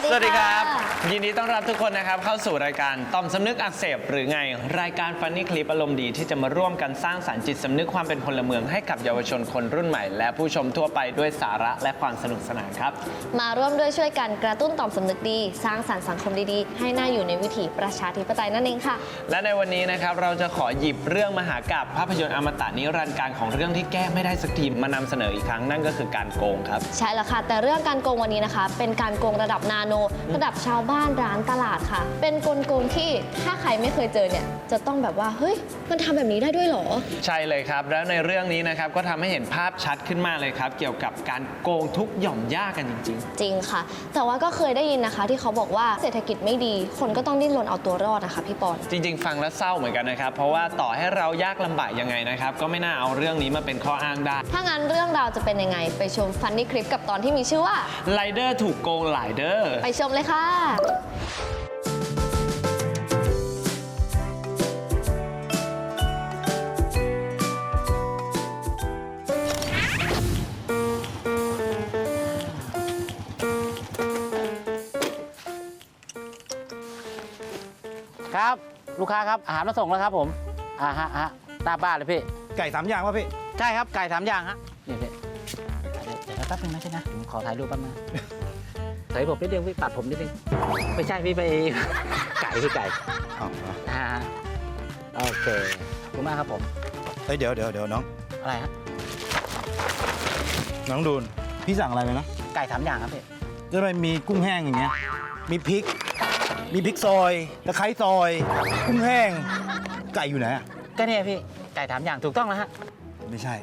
ดีสวัสดีครับะยินดีต้อนรับทุกคนนะครับ เข้าสู่รายการต่อมสำนึกอักเสบหรือไง รายการฟันนี่คลิปอารมณ์ดีที่จะมาร่วมกันสร้างสารรค์จิตสำนึกความเป็นพลเมืองให้กับเยาวชนคนรุ่นใหม่ และผู้ชมทั่วไปด้วยสาระและความสนุกสนานครับ มาร่วมด้วยช่วยกันกระตุ้นต่อมสำนึกดี สร้างสรรค์สังคมดีๆ ให้น่าอยู่ในวิถีประชาธิปไตยนั่นเองค่ะ และในวันนี้นะครับเราจะขอหยิบเรื่องมหากาพย์ภาพยนตร์อมตะนิรันดร์การของเรื่องที่แก้ไม่ได้สักทีมานำเสนออีกครั้งนั่นก็คือการโกงครับ ใช่แล้วค่ะแต่เรื่องการโกงวันนี้นะคะ เป็นการโกงระดับนาโน ระดับชาวบ้านร้านตลาดค่ะ เป็นกลโกงที่ถ้าใครไม่เคยเจอเนี่ยจะต้องแบบว่า เฮ้ย มันทำแบบนี้ได้ด้วยเหรอ ใช่เลยครับ แล้วในเรื่องนี้นะครับก็ทำให้เห็นภาพชัดขึ้นมากเลยครับ เกี่ยวกับการโกงทุกหย่อมย่ากันจริง จริงค่ะ แต่ว่าก็เคยได้ยินนะคะ ที่เขาบอกว่าเศรษฐกิจไม่ดี คนก็ต้องดิ้นรนเอาตัวรอดนะคะพี่ปอน ๆ จริง ๆ ฟังแล้วเศร้าเหมือนกันนะครับ เพราะว่าต่อให้เรายากลำบากยังไงนะครับ ก็ไม่น่าเอาเรื่องนี้มาเป็นข้ออ้างได้ถ้างั้นเรื่องราวจะเป็นยังไง ไปชมฟันนี่คลิปกับตอนที่มีชื่อว่า ไรเดอร์ถูกโกงหลายเดอร์ไปชมเลยค่ะ ครับ ลูกค้าครับ อาหารมาส่งแล้วครับผมอ่าฮะฮะตามบ้านเลยพี่ ไก่สามอย่างป่ะพี่ ใช่ครับ ไก่สามอย่างฮะ นี่พี่เดี๋ยวเดี๋ยวแป๊บนึงนะพี่นะผมขอถ่ายรูปแป๊บนึง เถยผมนิดเดียวพี่ปัดผมนิดนึงไม่ใช่พี่ไป ไก่พี่ไก่อ๋ออ่าฮะโอเคขอบคุณมากครับผม เฮ้ยเดี๋ยวเดี๋ยวเดี๋ยวน้อง อะไรฮะน้องดูนพี่สั่งอะไรไปนะไก่สามอย่างครับพี่จะไปมีกุ้งแห้งอย่างเงี้ย มีพริก มีพริกซอยตะไคร้ซอย กุ้งแห้ง ไก่อยู่ไหนอะก็เนี่ยพี่ไก่สามอย่างถูกต้องแล้วฮะ ไม่ใช่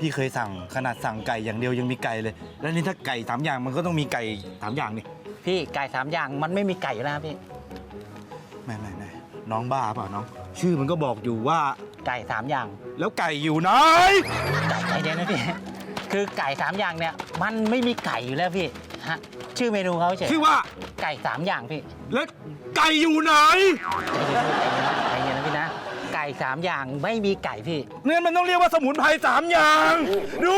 พี่เคยสั่งขนาดสั่งไก่อย่างเดียวยังมีไก่เลย แล้วนี่ถ้าไก่สามอย่างมันก็ต้องมีไก่สามอย่างนี่พี่ไก่สามอย่างมันไม่มีไก่อยู่แล้วครับพี่ ไม่ไม่ไม่น้องบ้าเปล่าน้อง ชื่อมันก็บอกอยู่ว่าไก่สามอย่าง แล้วไก่อยู่ไหนใจเย็นนะพี่ คือไก่สามอย่างเนี่ย มันไม่มีไก่อยู่แล้วพี่ฮะชื่อเมนูเขาเฉยชื่อว่าไก่สามอย่างพี่ แล้วไก่อยู่ไหน สามอย่างไม่มีไก่พี่เนี่ยมันต้องเรียกว่าสมุนไพรสามอย่าง ดู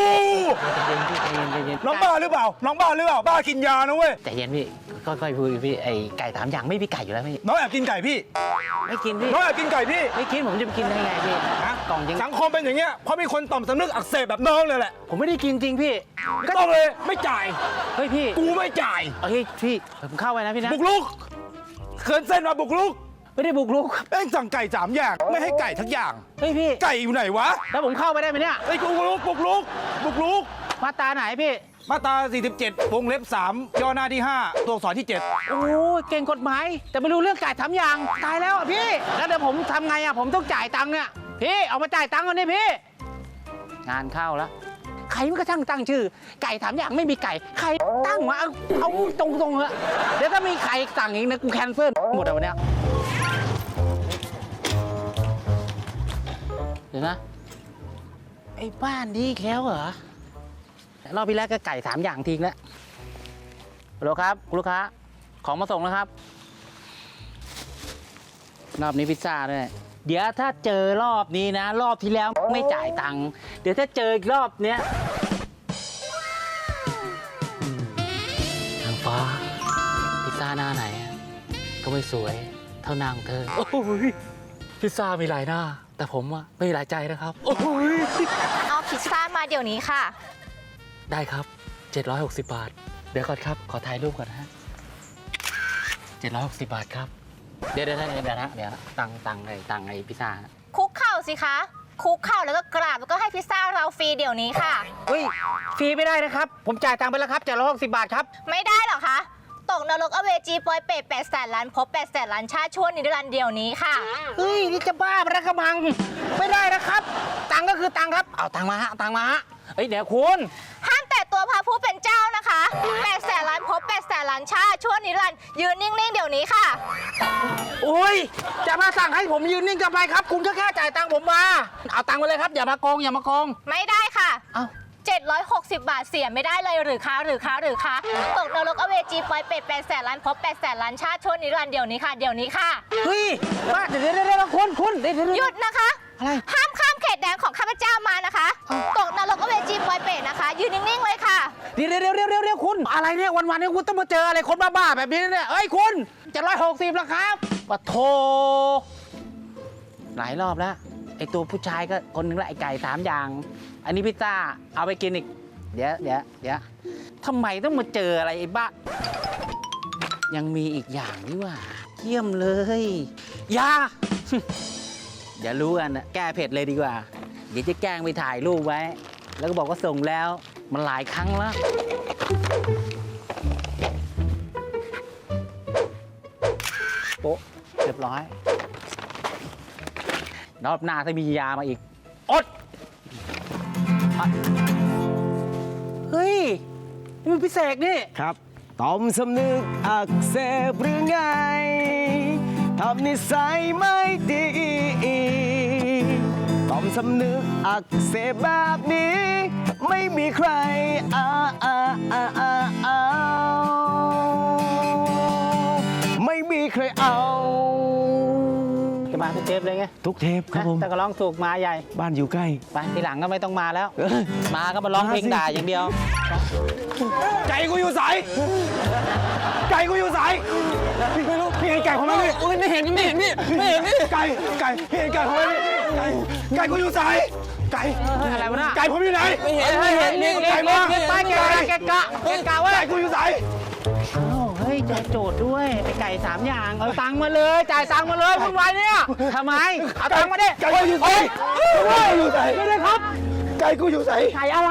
ใจเย็นพี่ใจเย็นใจเย็นน้องบ้าหรือเปล่าน้องบ้าหรือเปล่าบ้ากินยานะเว้ยใจเย็นพี่ค่อยๆพูดพี่ไอไก่สามอย่างไม่มีไก่อยู่แล้วพี่น้องแอบกินไก่พี่ไม่กินพี่น้องแอบกินไก่พี่ไม่กินผมจะไปกินได้ไงพี่ฮะกล่องยังสังคมเป็นอย่างเงี้ยเพราะมีคนต่อมสำนึกอักเสบแบบน้องเลยแหละผมไม่ได้กินจริงพี่ก็ต้องเลยไม่จ่ายเฮ้ยพี่กูไม่จ่ายเฮ้ยพี่ผมเข้าไปนะพี่นะบุกลุกเขินเส้นมาบุกลุก ไม่ได้บุกรุกเอ้งสั่งไก่สามอย่างไม่ให้ไก่ทักอย่าง เฮ้ยพี่ ไก่อยู่ไหนวะแล้วผมเข้าไปได้ไหมเนี่ย ไอ้ยบุกลุกบุกลุกบุกลุก มาตราไหนพี่ มาตรา 47 วงเล็บ 3 ย่อหน้าที่ 5 ตัวอักษรที่ 7 โอ้ยเก่งกฎหมาย แต่ไม่รู้เรื่องจ่ายทำอย่าง ตายแล้วอะพี่ แล้วเดี๋ยวผมทำไงอะ ผมต้องจ่ายตังค์เนี่ย พี่ เอามาจ่ายตังค์ก่อนนี่พี่ งานเข้าแล้ว ใครมันก็ช่างตั้งชื่อ ไก่ถามอย่างไม่มีไก่ ใครตั้งมาเอาเอาตรงๆเถอะเดี๋ยวถ้ามีใครสั่งอีกนะกูแคนเซิลหมดอะวันเนี้ย ดี๋ยวนะ ไอ้บ้านนี้อีกแล้วเหรอรอบที่แล้วก็ไก่สามอย่างทิ้งแล้วฮัลโหลครับคุณลูกค้า ของมาส่งแล้วครับ รอบนี้พิซซ่าด้วย เดี๋ยวถ้าเจอรอบนี้นะ รอบที่แล้วไม่จ่ายตังค์ เดี๋ยวถ้าเจออีกรอบเนี้ยอืมทางฟ้า พิซซ่าหน้าไหนอะก็ไม่สวย เท่านางเธอ โอ้โหย พิซซ่ามีหลายหน้า แต่ผมอะไม่มีหลายใจนะครับ โอ้โหยเอาพิซซ่ามาเดี๋ยวนี้ค่ะ ได้ครับ 760 บาท เดี๋ยวก่อนครับ ขอถ่ายรูปก่อนนะฮะ760 บาทครับเดี๋ยวเดี๋ยวเดี๋ยวเดี๋ยวนะเดี๋ยวนะตังตังไอ้ตังไอ้พิซซ่าฮะคุกเข่าสิคะ คุกเข่าแล้วก็กราบแล้วก็ให้พิซซ่าเราฟรีเดี๋ยวนี้ค่ะ เฮ้ยฟรีไม่ได้นะครับ ผมจ่ายตังค์ไปแล้วครับ760บาทครับ ไม่ได้หรอคะ ตกนรกอเวจีปอยเปรตแปดแสนล้านภพแปดแสนล้านชาติชั่วนิรันดร์เดียวนี้ค่ะ เฮ้ยนี่จะบ้าไปแล้วกระมัง ไม่ได้นะครับ ตังค์ก็คือตังค์ครับ เอาตังค์มาฮะเอาตังค์มาฮะเฮ้ยเดี๋ยวคุณห้ามแต่ตัวพระผู้เป็นเจ้านะคะแปดแสนล้านภพแปดแสนล้านชาติชั่วนิรันดร์ยืนนิ่งๆ เดี๋ยวนี้ค่ะโอ้ยจะมาสั่งให้ผมยืนนิ่งทำไมครับ คุณก็แค่จ่ายตังค์ผมมา เอาตังค์มาเลยครับ อย่ามาโกงอย่ามาโกงไม่ได้ค่ะ เอ้า 760 บาทเสียไม่ได้เลยหรือคะหรือคะหรือคะตกนรกอเวจีปอยเปรตแปดแสนล้านภพแปดแสนล้านชาติชั่วนิรันดร์เดี๋ยวนี้ค่ะ เดี๋ยวนี้ค่ะเฮ้ยบ้าเดี๋ยวเดี๋ยวเดี๋ยวเดี๋ยวคุณคุณเดี๋ยวเดี๋ยวหเดี๋ยุยวดนะคะอะไรห้ามข้ามเขตแดนของข้าพเจ้ามานะคะ ตกนรกอเวจีปอยเปรตนะคะ ยืนนิ่งๆเลยค่ะเดี๋ยวเดี๋ยวเดี๋ยวเดี๋ยวเดี๋ยวคุณ อะไรเนี่ยวันวันๆเนี่ยคุณต้องมาเจออะไรคนบ้าๆแบบนี้เนี่ยเอ้ยคุณจะร้อยหกสิบแล้วครับปะโทหลายรอบแล้ว ไอตัวผู้ชายก็คนหนึงละไอไก่สามอย่าง อันนี้พิซซ่าเอาไปกินอีก เดี๋ยวเดี๋ยวเดี๋ยวทำไมต้องมาเจออะไรไอ้บ้า ยังมีอีกอย่างนี่ว่า เยี่ยมเลยยาเดี๋ยวรู้กันนะแก้เผ็ดเลยดีกว่า เดี๋ยวจะแกล้งไปถ่ายรูปไว้ แล้วก็บอกว่าส่งแล้วมันหลายครั้งแล้ว โป๊ะเรียบร้อย รอบหน้าถ้ามียามาอีก อด เฮ้ยนี่มันพิเศษนี่ ครับต่อมสำนึกอักเสบหรือไงทำนิสัยไม่ดีต่อมสำนึกอักเสบแบบนี้ ไม่มีใครเอาเอาเอาเอาเอาไม่มีใครเอา จะมาทุกเทปเลยไงทุกเทปครับผม แต่ก็ร้องถูกมาใหญ่ บ้านอยู่ใกล้ ไปทีหลังก็ไม่ต้องมาแล้วเออมาก็มาร้องเพลงมาสิด่าอย่างเดียว ไก่กูอยู่สาย ไก่กูอยู่สาย พี่ไม่รู้พี่เห็นไก่ของมันพี่ไม่เห็นไม่เห็นพี่ไม่เห็นพี่ไก่ไก่พี่เห็นไก่ของมันพี่ไก่ไก่กูอยู่สาย ไก่อะไรวะน่ะไก่ผมอยู่ไหน ไม่เห็นไม่เห็นนี่ไก่มาเก็บไปเก็บไปเก็บกะเก็บกะไว้ไก่กูอยู่สายอ้าว เฮ้ยเจอโจทย์ด้วยไอ้ไก่สามอย่างเอาตังค์มาเลยจ่ายตังค์มาเลยคุณไวายเนี่ยทำไมเอาตังค์มาดิไก่กูอยู่สายไก่กูอยู่สายไม่ได้ครับไก่กูอยู่สายไก่อะไร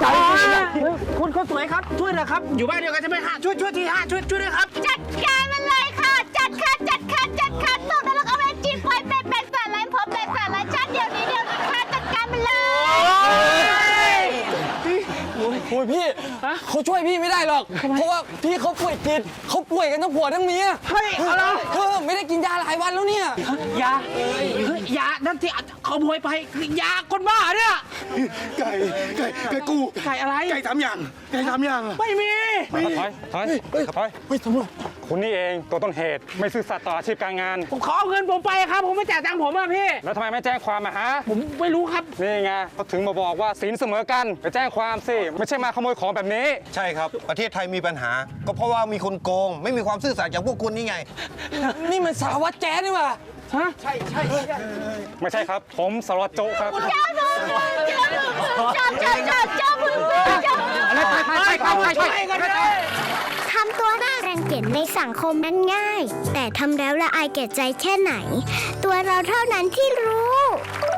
ไก่อ๋อคุณคนสวยครับช่วยหนะครับ อยู่บ้านเดียวกันใช่ไหมฮะช่วยช่วยทีฮะช่วยช่วยด้วยครับ ช่วยพี่ไม่ได้หรอก เพราะว่าพี่เขาป่วยจิตเขาป่วยกันทั้งผัวทั้งเมียเฮ้ยอะไร เออไม่ได้กินยาหลายวันแล้วเนี่ย ยาเฮ้ยยานั่นที่ขโมยไปคือยาคนบ้าเนี่ย ไก่ไก่ไก่กูไก่อะไร ไก่สามอย่างไก่สามอย่าง ไม่มี ถอยถอยถอยถอย คุณนี่เองตัวต้นเหตุไม่ซื่อสัตย์ต่ออาชีพการงาน ผมขอเอาเงินผมไปครับ ผมไม่จ่ายตังค์ผมอะพี่ แล้วทำไมไม่แจ้งความอะฮะ ผมไม่รู้ครับ นี่ไงเขาถึงมาบอกว่าศีลเสมอกัน ไปแจ้งความสิ ไม่ใช่มาขโมยของแบบนี้ ใช่ครับ ประเทศไทยมีปัญหา ก็เพราะว่ามีคนโกง ไม่มีความซื่อสัตย์อย่างพวกคุณนี่ไง นี่มันสารวัตรแจ๊ดนี่หว่าไม่ใช่ครับ ผมสารวัตรโจ๊กครับเจ้ามือเจ้ามือเจ้าเจ้าเจ้าเจ้ามือเจ้ามืออะไรไปไปไปไปไปไปทำตัวน่ารังเกียจในสังคมนั้นง่าย แต่ทำแล้วละอายแก่ใจแค่ไหน ตัวเราเท่านั้นที่รู้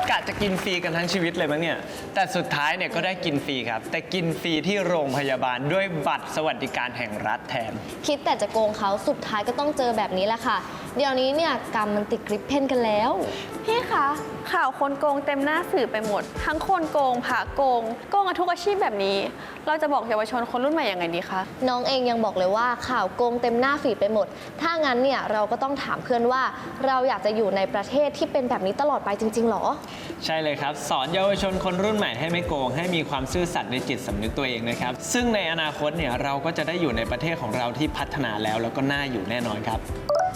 กะจะกินฟรีกันทั้งชีวิตเลยมั้งเนี่ย แต่สุดท้ายเนี่ยก็ได้กินฟรีครับ แต่กินฟรีที่โรงพยาบาลด้วยบัตรสวัสดิการแห่งรัฐแทน คิดแต่จะโกงเขาสุดท้ายก็ต้องเจอแบบนี้แหละค่ะ เดี๋ยวนี้เนี่ยกรรมมันติดกริปเพนกันแล้ว พี่คะ ข่าวคนโกงเต็มหน้าสื่อไปหมด ทั้งคนโกงผาโกง โกงกันทุกอาชีพแบบนี้ เราจะบอกเยาวชนคนรุ่นใหม่ยังไงดีคะน้องเองยังบอกเลยว่าข่าวโกงเต็มหน้าฟีดไปหมด ถ้างั้นเนี่ยเราก็ต้องถามเพื่อนว่า เราอยากจะอยู่ในประเทศที่เป็นแบบนี้ตลอดไปจริงๆหรอ ใช่เลยครับ สอนเยาวชนคนรุ่นใหม่ให้ไม่โกง ให้มีความซื่อสัตย์ในจิตสำนึกตัวเองนะครับ ซึ่งในอนาคตเนี่ยเราก็จะได้อยู่ในประเทศของเราที่พัฒนาแล้วแล้วก็น่าอยู่แน่นอนครับ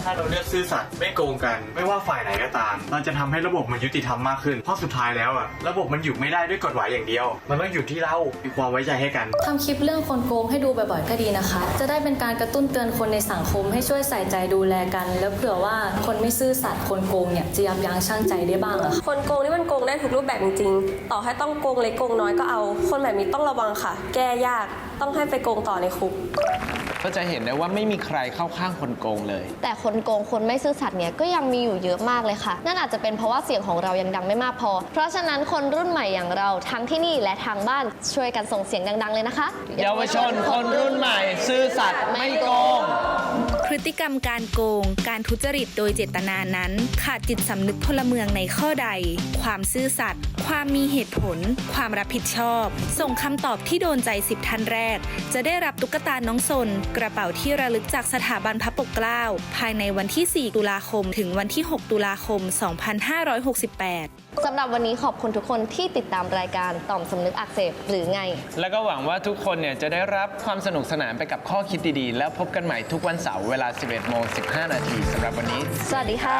ถ้าเราเลือกซื่อสัตย์ไม่โกงกัน ไม่ว่าฝ่ายไหนก็ตาม เราจะทำให้ระบบมันยุติธรรมมากขึ้น เพราะสุดท้ายแล้วอะระบบมันอยู่ไม่ได้ด้วยกฎหมายอย่างเดียว มันต้องอยู่ที่เรามีความไว้ใจให้กัน ทำคลิปเรื่องคนโกงให้ดูบ่อยๆก็ดีนะคะ จะได้เป็นการกระตุ้นเตือนคนในสังคมให้ช่วยใส่ใจดูแลกัน แล้วเผื่อว่าคนไม่ซื่อสัตย์คนโกงเนี่ยจะยับยั้งชั่งใจได้บ้างอะค่ะ คนโกงนี่มันโกงได้ทุกรูปแบบจริงๆ ต่อให้ต้องโกงเล็กโกงน้อยก็เอา คนแบบนี้ต้องระวังค่ะ แก้ยาก ต้องให้ไปโกงต่อในคุก ก็จะเห็นได้ว่าไม่มีใครเข้าข้างคนโกงเลย แต่คนโกงคนไม่ซื่อสัตย์เนี่ยก็ยังมีอยู่เยอะมากเลยค่ะ นั่นอาจจะเป็นเพราะว่าเสียงของเรายังดังไม่มากพอ เพราะฉะนั้นคนรุ่นใหม่อย่างเราทั้งที่นี่และทางบ้านช่วยกันส่งเสียงดังๆเลยนะคะ เยาวชนคนรุ่นใหม่ ซื่อสัตย์ไม่โกง พฤติกรรมการโกง การทุจริตโดยเจตนานั้น ขาดจิตสำนึกพลเมืองในข้อใด ความซื่อสัตย์ ความมีเหตุผล ความรับผิดชอบ ส่งคำตอบที่โดนใจสิบท่านแรก จะได้รับตุ๊กตาน้องสน กระเป๋าที่ระลึกจากสถาบันพระปกเกล้า ภายในวันที่ 4 ตุลาคม ถึงวันที่ 6 ตุลาคม 2568 สำหรับวันนี้ขอบคุณทุกคนที่ติดตามรายการต่อมสำนึกอักเสบหรือไง แล้วก็หวังว่าทุกคนเนี่ยจะได้รับความสนุกสนานไปกับข้อคิดดีๆ แล้วพบกันใหม่ทุกวันเสาร์เวลา 11โมง15 นาทีสำหรับวันนี้ สวัสดีค่ะ